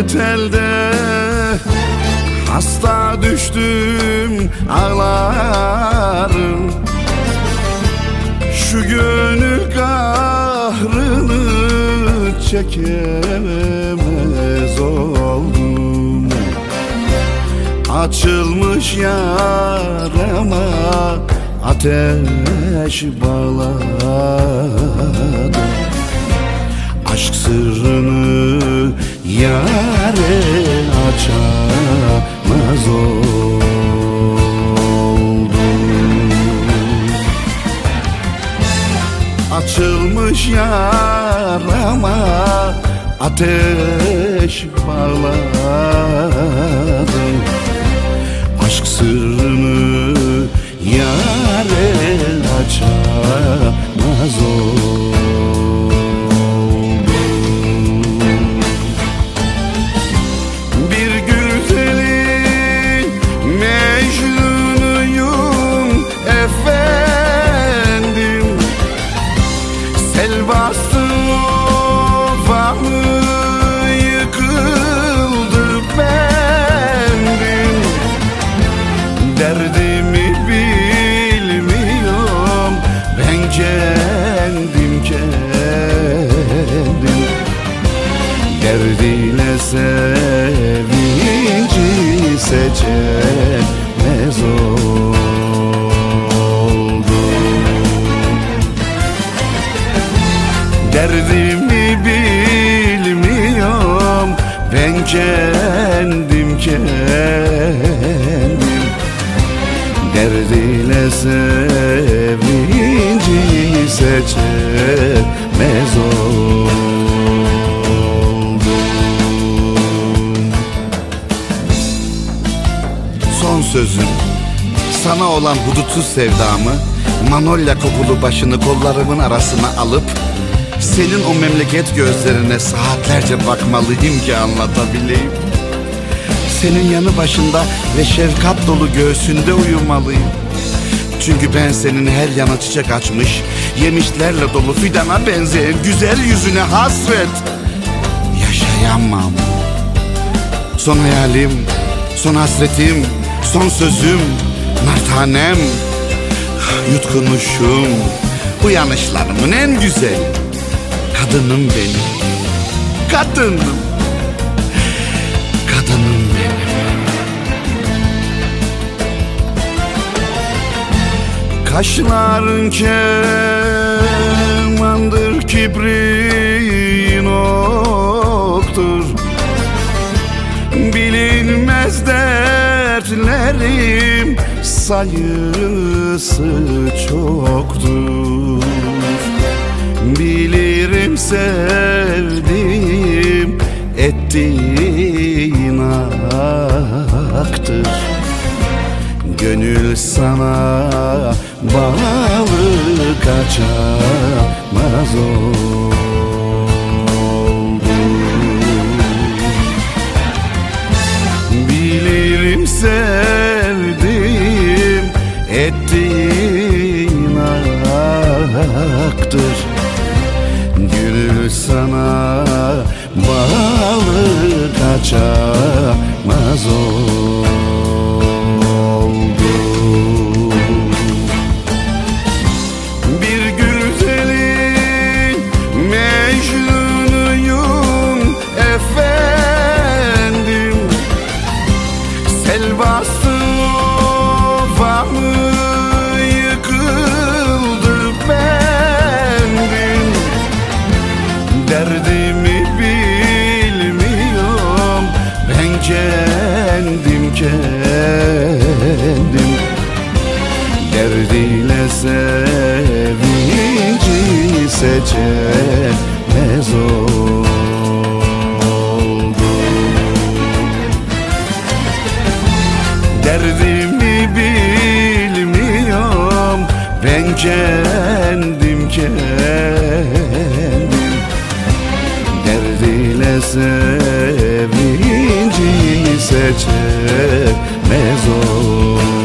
hasret elde. Hasta düştüm ağlarım. Şu gönül kahrını çekemez oldum. Açılmış yarama ateş bağladım. Aşk sırrını yare açamaz oldum. Açılmış yarama ateş bağladım Aşk sırrını yare açamaz oldum seçemez oldum Derdimi bilmiyorum ben kendim kendim. Derdiyle sevinci seçemez oldum sözüm sana olan hudutsuz sevdamı Manolya kokulu başını kollarımın arasına alıp Senin o memleket gözlerine saatlerce bakmalıyım ki anlatabileyim Senin yanı başında ve şefkat dolu göğsünde uyumalıyım. Çünkü ben senin her yana çiçek açmış Yemişlerle dolu fidana benzeyen güzel yüzüne hasret Yaşayamam Son hayalim, son hasretim, son sözüm, nar tanem, yutkunuşum, uyanışlarımın en güzel. Kadınım benim, kadınım, kadınım benim. Kaşların kemandır, kibrin dertlerim sayısı çoktur. Bilirim sevdiğim ettiğin aktır. Gönül sana bağlı kaçamaz oldu bağlı kaçamaz Derdimi bilmiyorum. Ben kendim kendim. Derdiyle sevinci seçemez oldum